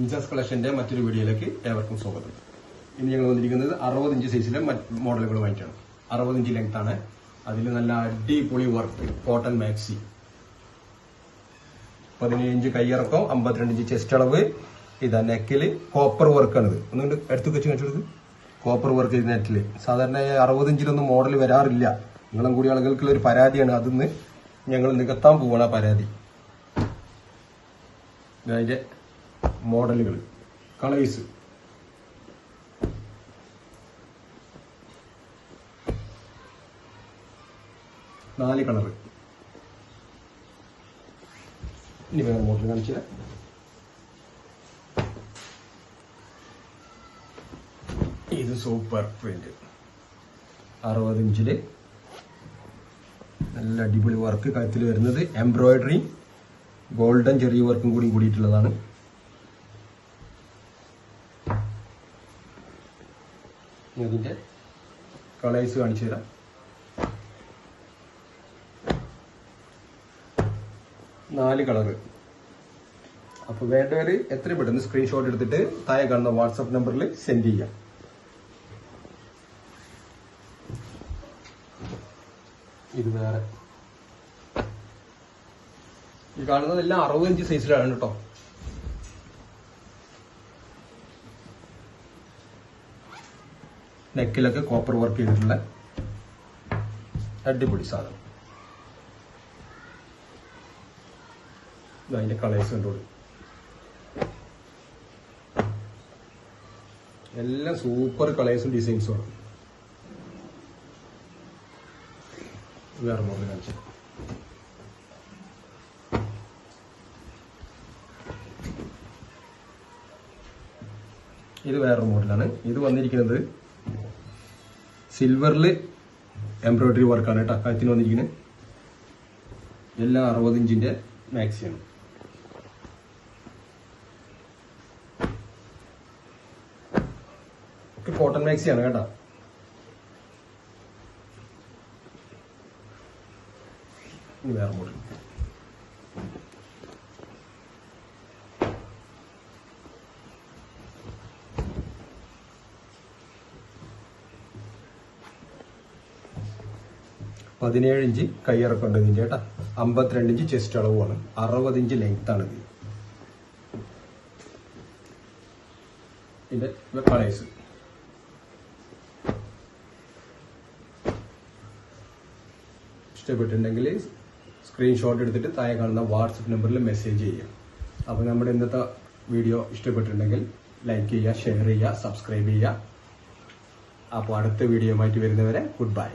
ഇൻസസ് കളക്ഷന്റെ മറ്റൊരു വീഡിയോയിലേക്ക് ഏവർക്കും സ്വാഗതം. ഇനി ഞങ്ങൾ വന്നിരിക്കുന്നത് അറുപത് ഇഞ്ച് സൈസിലെ മോഡലുകളുമായിട്ടാണ് അറുപത് ഇഞ്ച് ലെങ്ത് ആണ്. അതിൽ നല്ല അടിപൊളി വർക്ക് കോട്ടൺ മാക്സി പതിനേഴ് ഇഞ്ച് അമ്പത്തിരണ്ട് ഇഞ്ച് ചെസ്റ്റ് അളവ്. ഇതാ നെക്കിൽ കോപ്പർ വർക്കാണിത് ഒന്നുകൊണ്ട് എടുത്തു വെച്ച് കാണിച്ചെടുത്ത് കോപ്പർ വർക്ക് ചെയ്ത് നെറ്റിൽ സാധാരണ അറുപത് ഇഞ്ചിലൊന്നും മോഡൽ വരാറില്ല. നിങ്ങളും കൂടി ആളുകൾക്കുള്ള ഒരു പരാതിയാണ് അതിന്ന് ഞങ്ങൾ നികത്താൻ പോവാണ് ആ പരാതി. മോഡലുകൾ കളേഴ്സ്. നാല് കളർ ഇനി വേറെ മോഡൽ കാണിച്ചു ഇത് സൂപ്പർ പ്രിന്റ്. അറുപത് ഇഞ്ചിൽ നല്ല അടിപൊളി വർക്ക് കാര്യത്തിൽ വരുന്നത് എംബ്രോയിഡറി ഗോൾഡൻ ചെറിയ വർക്കും കൂടി കൂടിയിട്ടുള്ളതാണ്. ഇനി അതിന്റെ കളേഴ്സ് കാണിച്ചു തരാം. നാല് കളറ് അപ്പോൾ വേണ്ടവര് എത്രയും പെട്ടെന്ന് സ്ക്രീൻഷോട്ട് എടുത്തിട്ട് താഴെ കാണുന്ന വാട്സപ്പ് നമ്പറിൽ സെൻഡ് ചെയ്യാം. ഇത് വേറെ. ഈ കാണുന്നതെല്ലാം അറുപത് ഇഞ്ച് സൈസിലാണ് കേട്ടോ. നെക്കിലൊക്കെ കോപ്പർ വർക്ക് ചെയ്തിട്ടുള്ള അടിപൊളി സാധനം. അതിന്റെ കളേഴ്സ് കണ്ടോളൂ. എല്ലാം സൂപ്പർ കളേഴ്സും ഡിസൈൻസും ആണ്. വേറെ മോഡൽ കാണിച്ചു ഇത് വേറൊരു മോഡലാണ് ഇത് വന്നിരിക്കുന്നത് സിൽവറിൽ എംബ്രോയിഡറി വർക്കാണ് കേട്ടോ. കഴുത്തിന് വന്നിരിക്കുന്നത് എല്ലാം അറുപത് ഇഞ്ചിന്റെ മാക്സിയാണ് കോട്ടൺ മാക്സിയാണ് കേട്ടോ. വേറെ മോഡൽ പതിനേഴ് ഇഞ്ച് കയ്യിറക്കുണ്ട് ഇതിന്റെ കേട്ടാ. അമ്പത്തിരണ്ട് ഇഞ്ച് ചെസ്റ്റ് അളവുമാണ്. അറുപത് ഇഞ്ച് ലെങ്ത് ആണ് ഇത്. ഇതിന്റെ കളേഴ്സ് ഇഷ്ടപ്പെട്ടിട്ടുണ്ടെങ്കിൽ സ്ക്രീൻഷോട്ട് എടുത്തിട്ട് താഴെ കാണുന്ന വാട്സപ്പ് നമ്പറിൽ മെസ്സേജ് ചെയ്യുക. അപ്പോൾ നമ്മുടെ ഇന്നത്തെ വീഡിയോ ഇഷ്ടപ്പെട്ടിട്ടുണ്ടെങ്കിൽ ലൈക്ക് ചെയ്യുക ഷെയർ ചെയ്യുക സബ്സ്ക്രൈബ് ചെയ്യുക. അപ്പോൾ അടുത്ത വീഡിയോ ആയിട്ട് വരുന്നവരെ ഗുഡ് ബൈ